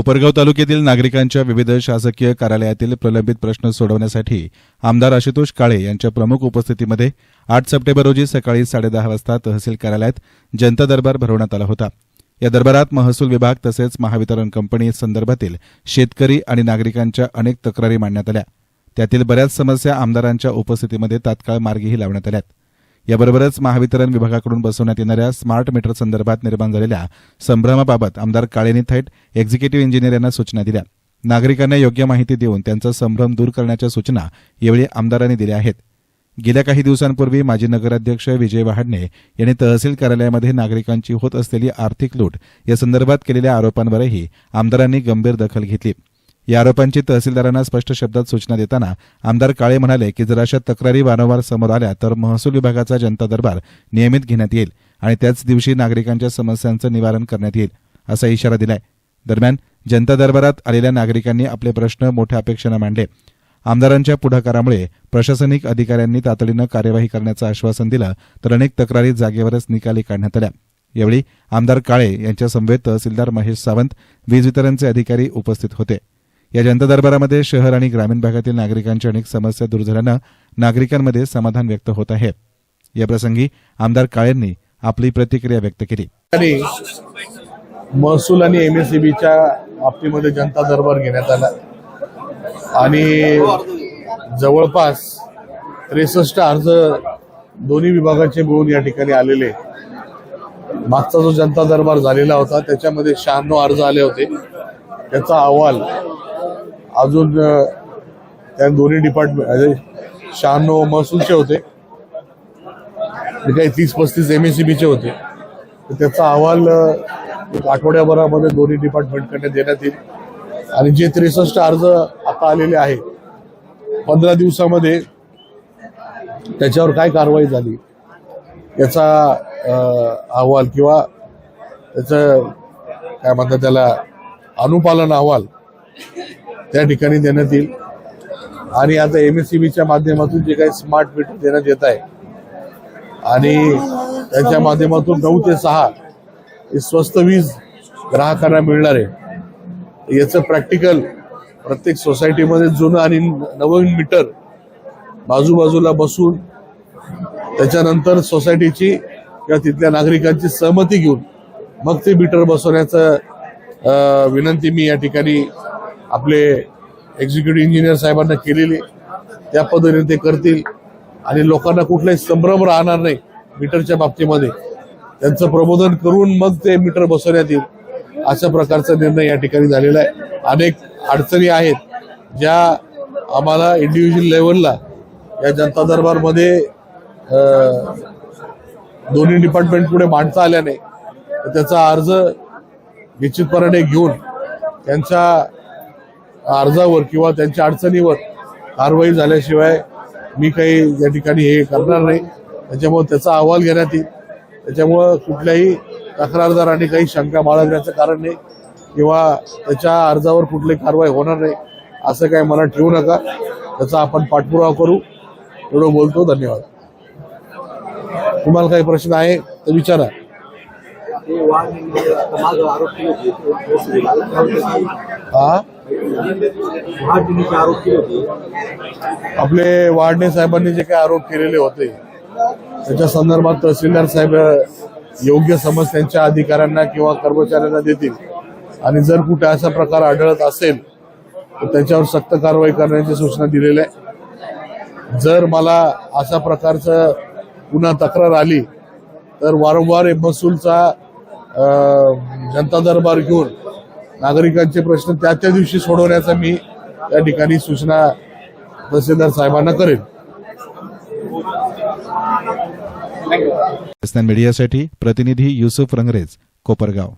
कोपरगाव तालुक्यातील नागरिकांच्या विविध शासकीय कार्यालयातील प्रलंबित प्रश्न सोडवण्यासाठी आमदार आशुतोष काळे यांच्या प्रमुख उपस्थितीमध्ये आठ सप्टेंबर रोजी सकाळी साडेदहा वाजता तहसील कार्यालयात जनता दरबार भरवण्यात आला होता. या दरबारात महसूल विभाग तसेच महावितरण कंपनी संदर्भातील शेतकरी आणि नागरिकांच्या अनेक तक्रारी मांडण्यात आल्या. त्यातील बऱ्याच समस्या आमदारांच्या उपस्थितीमध्ये तात्काळ मार्गीही लावण्यात आल्यात. याबरोबरच महावितरण विभागाकडून बसवण्यात येणाऱ्या स्मार्ट मीटर संदर्भात निर्माण झालेल्या संभ्रमाबाबत आमदार काळेंनी थेट एक्झिक्युटिव्ह इंजिनियर यांना सूचना दिल्या. नागरिकांना योग्य माहिती देऊन त्यांचा संभ्रम दूर करण्याच्या सूचना यावेळी आमदारांनी दिल्या आहेत. गेल्या काही दिवसांपूर्वी माजी नगराध्यक्ष विजय वहाडणे यांनी तहसील कार्यालयामध्ये नागरिकांची होत असलेली आर्थिक लूट या संदर्भात केलेल्या आरोपांवरही आमदारांनी गंभीर दखल घेतली. या आरोपांची तहसीलदारांना स्पष्ट शब्दात सूचना देताना आमदार काळे म्हणाले की जर अशा तक्रारी वारंवार समोर आल्या तर महसूल विभागाचा जनता दरबार नियमित घेण्यात येईल आणि त्याच दिवशी नागरिकांच्या समस्यांचं निवारण करण्यात येईल असा इशारा दिलाय. दरम्यान जनता दरबारात आलेल्या नागरिकांनी आपले प्रश्न मोठ्या अपेक्षेनं मांडले. आमदारांच्या पुढाकारामुळे प्रशासनिक अधिकाऱ्यांनी तातडीनं कार्यवाही करण्याचं आश्वासन दिलं तर अनेक तक्रारी जागेवरच निकाली काढण्यात आल्या. यावेळी आमदार काळे यांच्या समवेत तहसीलदार महेश सावंत वीज वितरणचे अधिकारी उपस्थित होते. या जनता दरबारामध्ये शहर आणि ग्रामीण भागातील नागरिकांच्या अनेक समस्या दूर झाल्यानं नागरिकांमध्ये समाधान व्यक्त होत आहे. याप्रसंगी आमदार काळेंनी आपली प्रतिक्रिया व्यक्त केली. आणि महसूल आणि एमएससीबीच्या बाबतीमध्ये जनता दरबार घेण्यात आला. आणि जवळपास त्रेसष्ट अर्ज दोन्ही विभागाचे मिळून या ठिकाणी आलेले. मागचा जो जनता दरबार झालेला होता त्याच्यामध्ये शहाण्णव अर्ज आले होते. त्याचा अहवाल अजून त्या दोन्ही डिपार्टमेंट शहाण्णव महसूलचे होते. जे काही तीस पस्तीस एम एस होते. तर त्याचा अहवाल आठवड्याभरामध्ये दोन्ही डिपार्टमेंटकडे देण्यात येईल. आणि जे त्रेसष्ट अर्ज आता आलेले आहे पंधरा दिवसामध्ये त्याच्यावर काय कारवाई झाली याचा अहवाल किंवा त्याचं काय म्हणतात त्याला अनुपालन अहवाल त्या ठिकाणी देण्यात येईल. आणि आता एम एस माध्यमातून जे काही स्मार्ट मीटर देण्यात येत आहे आणि त्याच्या माध्यमातून नऊ ते सहा हे स्वस्त वीज ग्राहकांना मिळणार आहे. याचं प्रॅक्टिकल प्रत्येक सोसायटीमध्ये जुनं आणि नवीन मीटर बाजूबाजूला बसून त्याच्यानंतर सोसायटीची किंवा तिथल्या नागरिकांची सहमती घेऊन मग ते मीटर बसवण्याचं विनंती मी या ठिकाणी आपले एक्झिक्युटिव्ह इंजिनियर साहेबांना केलेली त्या पद्धतीने ते करतील. आणि लोकांना कुठलाही संभ्रम राहणार नाही मीटरच्या बाबतीमध्ये. त्यांचं प्रबोधन करून मग ते मीटर बसवण्यात येईल अशा प्रकारचा निर्णय या ठिकाणी झालेला आहे. अनेक अडचणी आहेत ज्या आम्हाला इंडिव्हिज्युअल लेवलला या जनता दरबारमध्ये दोन्ही डिपार्टमेंट पुढे मांडता आल्या नाही तर त्याचा अर्ज निश्चितपणाने घेऊन त्यांच्या अर्जावर किंवा त्यांच्या अडचणीवर कारवाई झाल्याशिवाय मी काही या ठिकाणी हे करणार नाही. त्याच्यामुळे त्याचा अहवाल घेण्यात येईल. त्याच्यामुळं कुठल्याही तक्रारदाराने काही शंका बाळगण्याचं कारण नाही किंवा त्याच्या अर्जावर कुठली कारवाई होणार नाही असं काही मनात ठेवू नका. त्याचा आपण पाठपुरावा करू. एवढं बोलतो धन्यवाद. तुम्हाला काही प्रश्न आहे तर विचारा. हा? आपले वाडणे साहेबांनी जे काही आरोप केलेले होते त्याच्या संदर्भात तहसीलदार साहेब योग्य समज त्यांच्या अधिकाऱ्यांना किंवा कर्मचाऱ्यांना देतील. आणि जर कुठे असा प्रकार आढळत असेल तर त्याच्यावर सक्त कारवाई करण्याची सूचना दिलेल्या आहे. जर मला अशा प्रकारचं पुन्हा तक्रार आली तर वारंवार महसूलचा जनता दरबार घेऊन नागरिकांचे प्रश्न त्या त्या दिवशी सोडवण्याचा मी त्या ठिकाणी सूचना तहसीलदार साहेबांना करेन मीडियासाठी प्रतिनिधी युसुफ रंगरेज कोपरगाव.